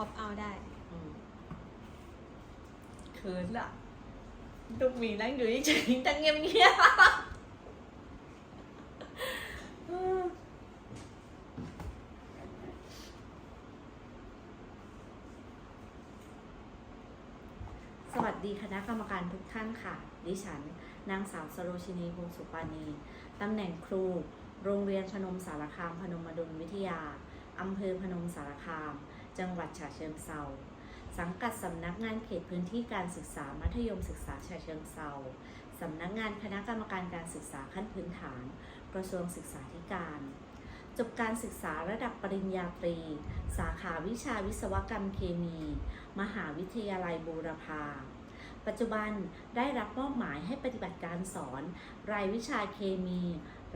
คอปเอาได้อืมเขินอะลูกหมีนั่งอยู่เฉยๆแต่เงียบเงียบๆอืมสวัสดีคณะกรรมการทุกท่านค่ะ ดิฉัน นางสาวสโรชินีพงสุปานีตำแหน่งครู โรงเรียนพนมสารคามพนมดลวิทยาอำเภอพนมสารคาม จังหวัดฉะเชิงเซาสังกัดสำนักงานเขตพื้นที่การศึกษามัธยมศึกษาฉะเชิงเซาสำนักงานคณะกรรมการการศึกษาขั้นพื้นฐาน กระทรวงศึกษาธิการ จบการศึกษาระดับปริญญาตรี สาขาวิชาวิศวกรรมเคมี มหาวิทยาลัยบูรพา ปัจจุบันได้รับมอบหมายให้ปฏิบัติการสอน รายวิชาเคมี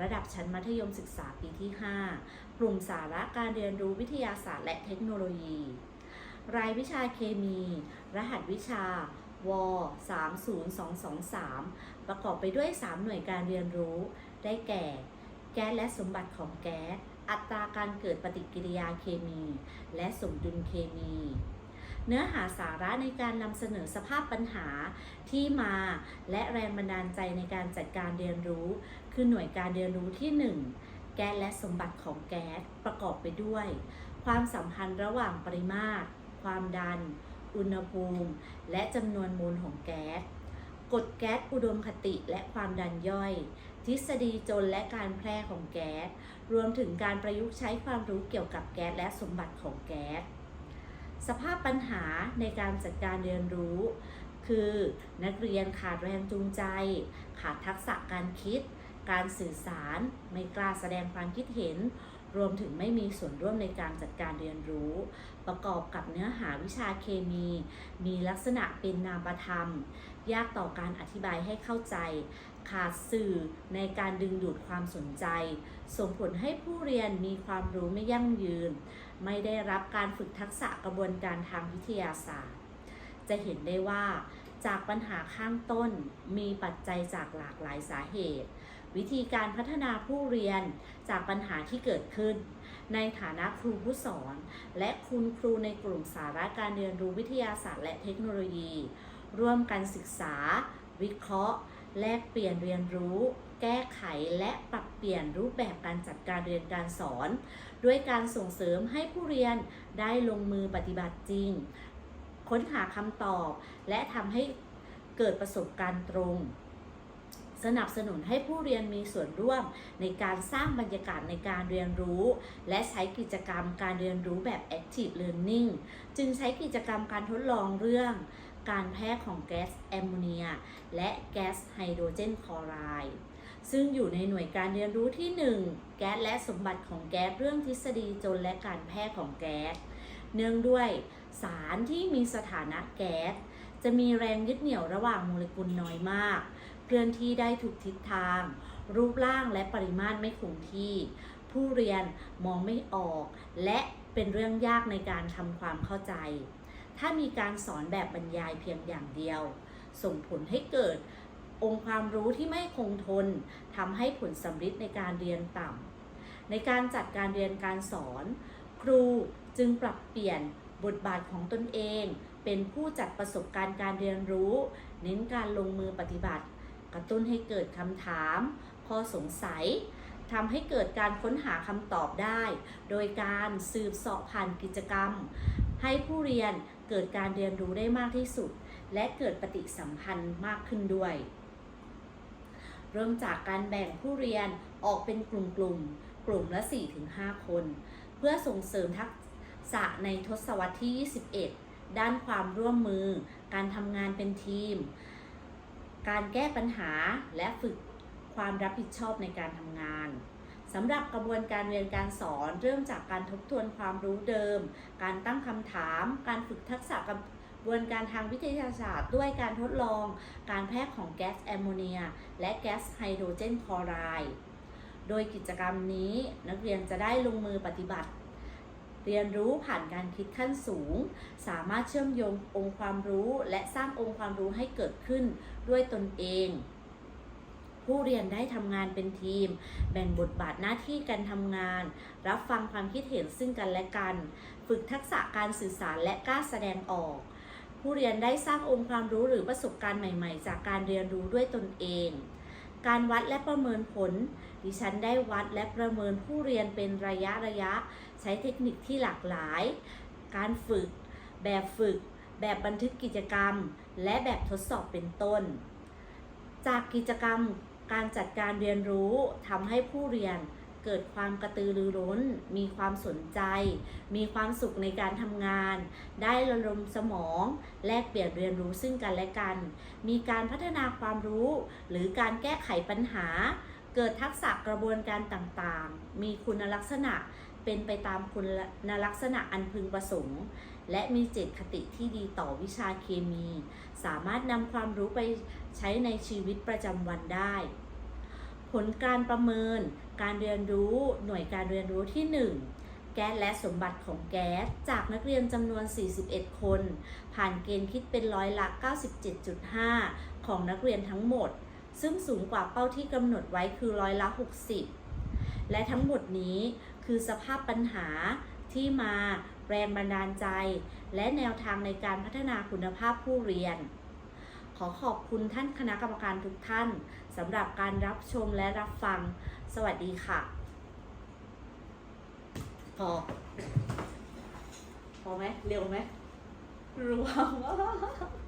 ระดับชั้นมัธยมศึกษาปีที่ 5 กลุ่มสาระการเรียนรู้วิทยาศาสตร์และเทคโนโลยี รายวิชาเคมี รหัสวิชาว30223 ประกอบไปด้วย 3 หน่วยการเรียนรู้ ได้แก่ แก๊สและสมบัติของแก๊ส อัตราการเกิดปฏิกิริยาเคมี และสมดุลเคมี เนื้อหาสาระในการนำเสนอสภาพปัญหาที่มา และแรงบันดาลใจในการจัดการเรียนรู้ คือหน่วยการเรียนรู้ที่ 1 แก๊สและสมบัติของแก๊สประกอบไปด้วย ความสัมพันธ์ระหว่างปริมาตร ความดัน อุณหภูมิ และจำนวนโมลของแก๊สกฎแก๊สอุดมคติและความดันย่อย ทฤษฎีจนและการแพร่ของแก๊ส รวมถึงการประยุกต์ใช้ความรู้เกี่ยวกับแก๊สและสมบัติของแก๊ส สภาพปัญหาในการจัดการเรียนรู้ คือ นักเรียนขาดแรงจูงใจ ขาดทักษะการคิด การสื่อสาร ไม่กล้าแสดงความคิดเห็น รวมถึงไม่มีส่วนร่วมในการจัดการเรียนรู้ ประกอบกับเนื้อหาวิชาเคมี มีลักษณะเป็นนามธรรม ยากต่อการอธิบายให้เข้าใจ ขาดสื่อในการดึงดูดความสนใจ ส่งผลให้ผู้เรียนมีความรู้ไม่ยั่งยืน ไม่ได้รับการฝึกทักษะกระบวนการทางวิทยาศาสตร์ จะเห็นได้ว่าจากปัญหาข้างต้นมีปัจจัยจากหลากหลายสาเหตุ วิธีการพัฒนาผู้เรียนจากปัญหาที่เกิดขึ้น ในฐานะครูผู้สอน และคุณครูในกลุ่มสาระการเรียนรู้วิทยาศาสตร์และเทคโนโลยี ร่วมกันศึกษา วิเคราะห์ แลกเปลี่ยนเรียนรู้ แก้ไขและปรับเปลี่ยนรูปแบบการจัดการเรียนการสอน ด้วยการส่งเสริมให้ผู้เรียนได้ลงมือปฏิบัติจริง ค้นหาคำตอบ และทำให้เกิดประสบการณ์ตรง สนับสนุนให้ผู้เรียนมีส่วนร่วมในการสร้างบรรยากาศในการเรียนรู้ และใช้กิจกรรมการเรียนรู้แบบ active learning จึงใช้กิจกรรมการทดลองเรื่องการแพร่ของแก๊สแอมโมเนีย และแก๊สไฮโดรเจนคลอไรด์ซึ่งอยู่ในหน่วยการเรียนรู้ที่ 1 แก๊สและสมบัติของแก๊สเรื่องทฤษฎีจนและการแพร่ของแก๊ส เนื่องด้วยสารที่มีสถานะแก๊สจะมีแรงยึดเหนี่ยวระหว่างโมเลกุลน้อยมากเคลื่อนที่ได้ถูกทิศทาง รูปร่างและปริมาตรไม่คงที่ ผู้เรียนมองไม่ออก และเป็นเรื่องยากในการทำความเข้าใจ ถ้ามีการสอนแบบบรรยายเพียงอย่างเดียว ส่งผลให้เกิดองค์ความรู้ที่ไม่คงทนทำให้ผลสำฤทธิ์ในการเรียนต่ำในการจัดการเรียนการสอน ครูจึงปรับเปลี่ยนบทบาทของตนเอง เป็นผู้จัดประสบการณ์การเรียนรู้ เน้นการลงมือปฏิบัติ กระตุ้นให้เกิดคำถามข้อสงสัยทำให้เกิดการค้นหาคำตอบได้ โดยการสืบเสาะผ่านกิจกรรม ให้ผู้เรียนเกิดการเรียนรู้ได้มากที่สุด และเกิดปฏิสัมพันธ์มากขึ้นด้วย เริ่มจากการแบ่งผู้เรียนออกเป็นกลุ่มๆกลุ่มกลุ่มละ 4-5 คน เพื่อส่งเสริมทักษะในทศวรรษที่ 21 ด้านความร่วมมือ การทำงานเป็นทีม การแก้ปัญหาและฝึกความรับผิดชอบในการทำงานสำหรับกระบวนการเรียนการสอนเริ่มจากการทบทวนความรู้เดิม การตั้งคำถาม การฝึกทักษะกระบวนการทางวิทยาศาสตร์ ด้วยการทดลอง การแพร่ของแก๊สแอมโมเนีย และแก๊สไฮโดรเจนคลอไรด์ โดยกิจกรรมนี้นักเรียนจะได้ลงมือปฏิบัติ เรียนรู้ผ่านการคิดขั้นสูง สามารถเชื่อมโยงองค์ความรู้ และสร้างองค์ความรู้ให้เกิดขึ้นด้วยตนเอง ผู้เรียนได้ทำงานเป็นทีม แบ่งบทบาทหน้าที่การทำงาน รับฟังความคิดเห็นซึ่งกันและกัน ฝึกทักษะการสื่อสารและกล้าแสดงออก ผู้เรียนได้สร้างองค์ความรู้หรือประสบการณ์ใหม่ ๆ จากการเรียนรู้ด้วยตนเองการวัดและประเมินผล ดิฉันได้วัดและประเมินผู้เรียนเป็นระยะระยะ ใช้เทคนิคที่หลากหลาย การฝึก แบบฝึก แบบบันทึกกิจกรรม และแบบทดสอบเป็นต้น จากกิจกรรมการจัดการเรียนรู้ทำให้ผู้เรียนเกิดความกระตือรือร้น มีความสนใจ มีความสุขในการทำงาน ได้ระดมสมอง แลกเปลี่ยนเรียนรู้ซึ่งกันและกัน มีการพัฒนาความรู้ หรือการแก้ไขปัญหา เกิดทักษะกระบวนการต่างๆ มีคุณลักษณะ เป็นไปตามคุณลักษณะอันพึงประสงค์ และมีเจตคติที่ดีต่อวิชาเคมี สามารถนำความรู้ไปใช้ในชีวิตประจำวันได้ ผลการประเมิน การเรียนรู้หน่วยการเรียนรู้ที่ 1 แก๊สและสมบัติของแก๊ส จากนักเรียนจำนวน 41 คน ผ่านเกณฑ์คิดเป็นร้อยละ 97.5 ของนักเรียนทั้งหมด ซึ่งสูงกว่าเป้าที่กำหนดไว้คือร้อยละ 60 และทั้งหมดนี้ คือสภาพปัญหาที่มาแรงบันดาลใจ และแนวทางในการพัฒนาคุณภาพผู้เรียน ขอขอบคุณท่านคณะกรรมการทุกท่านสำหรับการรับชมและรับฟัง สวัสดีค่ะ พอ พอไหมเร็วไหมรัวมาก